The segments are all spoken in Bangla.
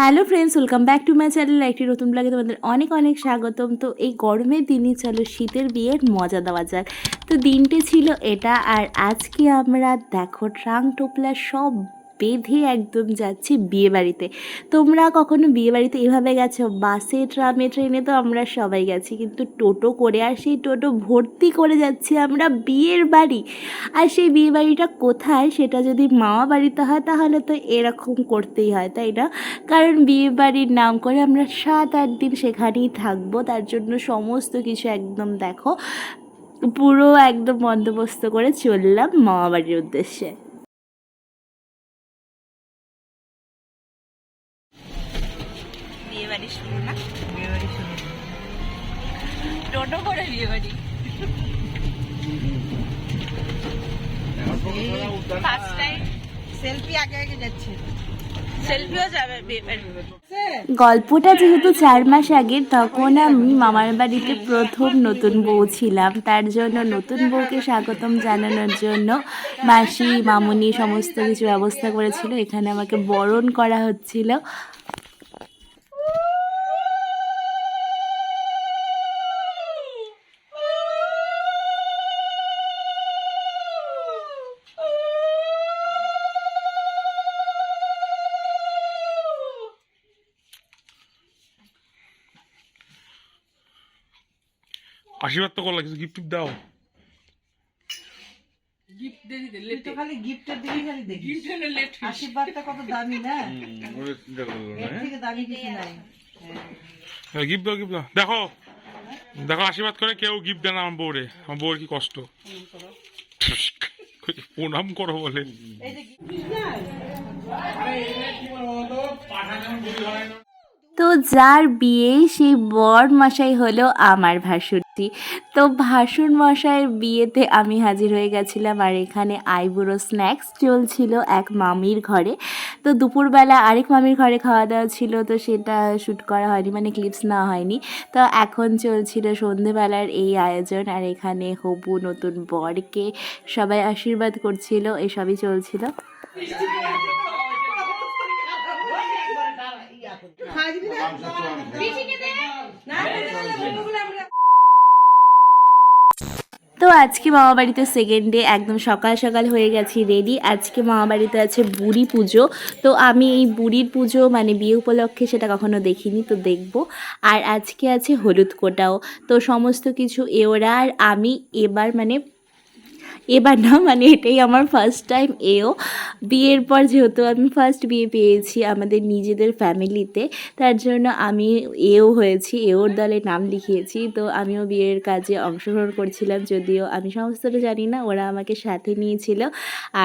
Hello friends, welcome back to my channel একটি নতুন ব্লগে তোমাদের অনেক অনেক স্বাগতম। তো এই গরমের দিনই চলো শীতের বিয়ের মজা দেওয়া যাক। তো দিনটি ছিল এটা, আর আজকে আমরা দেখো ট্রাং টোপলা সব বেঁধে একদম যাচ্ছি বিয়ে বাড়িতে তোমরা কখনো বিয়ে বাড়িতে এভাবে গেছো? বাসে, ট্রামে, ট্রেনে তো আমরা সবাই গেছি, কিন্তু টোটো করে আর সেই টোটো ভর্তি করে যাচ্ছি আমরা বিয়ের বাড়ি। আর সেই বিয়ে বাড়িটা কোথায়? সেটা যদি মামা বাড়িতে হয়, তাহলে তো এরকম করতেই হয়, তাই না? কারণ বিয়ে বাড়ির নাম করে আমরা সাত, আট দিন সেখানেই থাকব, তার জন্য সমস্ত কিছু একদম দেখো, পুরো একদম বন্দোবস্ত করে চললাম মামাবাড়ির উদ্দেশ্যে। শুরু না? বিয়ে শুরু। টোটো করে বিয়ে ফার্স্ট টাইম সেলফি আগে আগে যাচ্ছে। সেলফিও যাবে বিয়ে বাড়ি গল্পটা যেহেতু চার মাস আগে তখন আমি মামার বাড়িতে প্রথম নতুন বউ ছিলাম। তার জন্য নতুন বউকে স্বাগতম জানানোর জন্য মাসি মামুনি সমস্ত কিছু ব্যবস্থা করেছিল। এখানে আমাকে বরণ করা হচ্ছিল। আশীর্বাদ তো করলা কিছু গিফট দাও। তুই তো খালি গিফটের দিকে খালি দেখিস। আশীর্বাদটা কত দামি না? চিন্তা করল না থেকে দামি কিছু নাই। গিফট দাও গিফট দাও। দেখো দেখো আশীর্বাদ করে কেউ গিফট দেয় না আমার বউরে। আমার বউর কি কষ্ট? প্রণাম করো বলে। তো যার বিয়ে সেই বর মশাই হলো আমার ভাসুরটি। তো ভাসুর মশাইয়ের বিয়েতে আমি হাজির হয়ে গেছিলাম আর এখানে আইবুড়ো স্ন্যাক্স চলছিল এক মামির ঘরে। তো দুপুরবেলা আরেক মামির ঘরে খাওয়া দাওয়া ছিল, তো সেটা শ্যুট করা হয়নি মানে ক্লিপস না হয়নি। তো এখন চলছিল সন্ধেবেলার এই আয়োজন আর এখানে হবু নতুন বরকে সবাই আশীর্বাদ করছিল, এসবই চলছিল। তো আজকে মামা বাড়িতে সেকেন্ড ডে একদম সকাল সকাল হয়ে গেছি রেডি আজকে মামা বাড়িতে আছে বুড়ি পুজো। তো আমি এই বুড়ির পুজো মানে বিয়ে উপলক্ষে সেটা কখনো দেখিনি, তো দেখব। আর আজকে আছে হলুদ কোটাও। তো সমস্ত কিছু এ ওরা আর আমি এবার মানে এবার না মানে এটাই আমার ফার্স্ট টাইম এও। বিয়ের পর যেহেতু আমি ফার্স্ট বিয়ে পেয়েছি আমাদের নিজেদের ফ্যামিলিতে তার জন্য আমি এও হয়েছি, এওর দলে নাম লিখিয়েছি। তো আমিও বিয়ের কাজে অংশগ্রহণ করছিলাম, যদিও আমি সমস্তটা জানি না, ওরা আমাকে সাথে নিয়েছিল।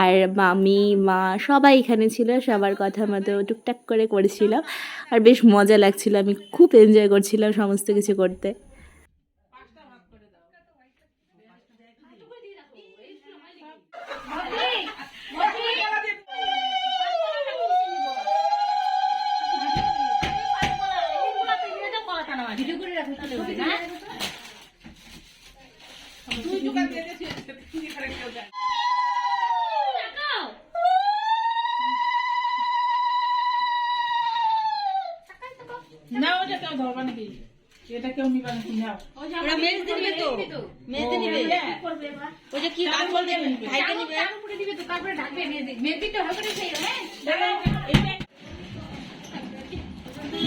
আর মামি, মা সবাই এখানে ছিল, সবার কথা মতো টুকটাক করে করেছিলাম। আর বেশ মজা লাগছিল, আমি খুব এনজয় করছিলাম সমস্ত কিছু করতে। না ওটা কেউ ধরবা নাকি এটা কেউ নিবা নাকি নাও ওরা মেজতে নিবে তো মেজতে নিবে ওই যে কি নাম বলতে ভাইকে নিবে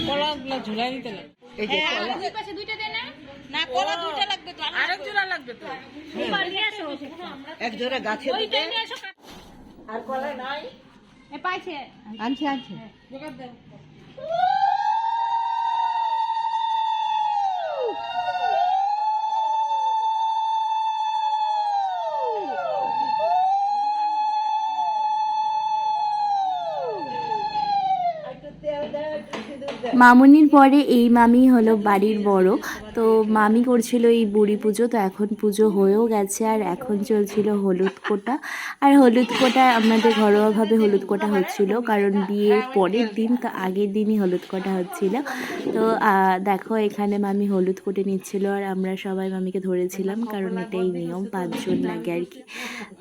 কলাগুলো ঝুলাই দিতে লাগে এই যে না, কলা দুইটা আরেক জোড়া লাগবে তো? এক জোড়া গাছে আর কলা নাই। আনছি আনছি। মামুনির পরে এই মামি হলো বাড়ির বড়। তো মামি করছিল এই বুড়ি পুজো, তো এখন পুজো হয়েও গেছে আর এখন চলছিল হলুদ কোটা। আর হলুদ কোটা আমাদের ঘরোয়াভাবে হলুদ কোটা হচ্ছিল, কারণ বিয়ের পরের দিন তো আগের দিনই হলুদ কোটা হচ্ছিল। তো দেখো এখানে মামি হলুদ কোটে নিচ্ছিল আর আমরা সবাই মামিকে ধরেছিলাম, কারণ এটাই নিয়ম, পাঁচজন লাগে আর কি।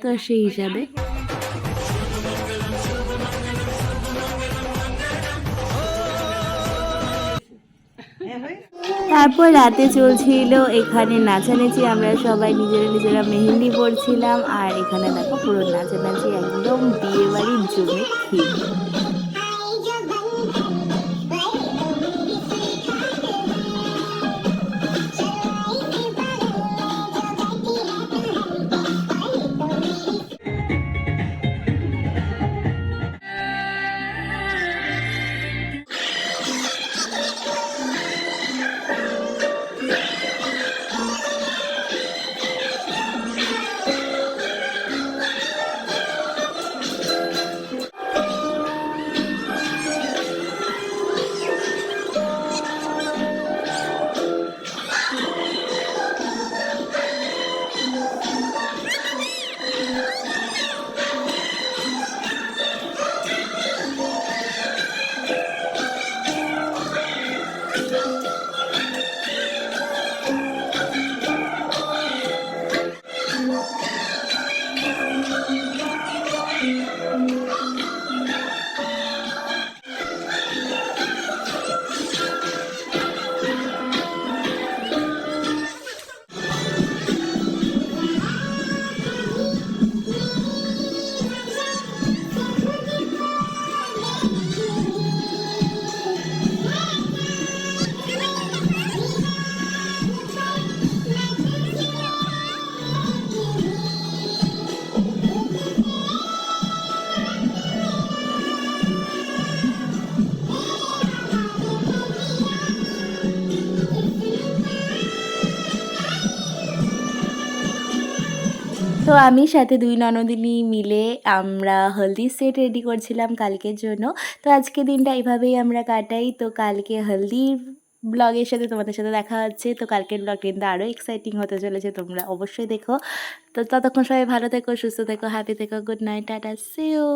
তো সেই হিসাবে। তারপর রাতে চলছিল, এখানে নাচানাচি, আমরা সবাই নিজেরা নিজেরা মেহেন্দি পড়ছিলাম আর এখানে দেখো পুরো নাচানাচি একদম বিয়ে বাড়ির জমে ক্ষীর আমি সাথে দুই ননদিনী মিলে আমরা হলদি সেট রেডি করছিলাম কালকের জন্য। তো আজকে দিনটা এভাবেই আমরা কাটাই। তো কালকে হলদির ব্লগের সাথে তোমাদের সাথে দেখা হচ্ছে। তো কালকের ব্লগ কিন্তু আরও এক্সাইটিং হতে চলেছে, তোমরা অবশ্যই দেখো। তো ততক্ষণ সবাই ভালো থেকো, সুস্থ থেকো হ্যাপি থেকো গুড নাইট টাটা সিও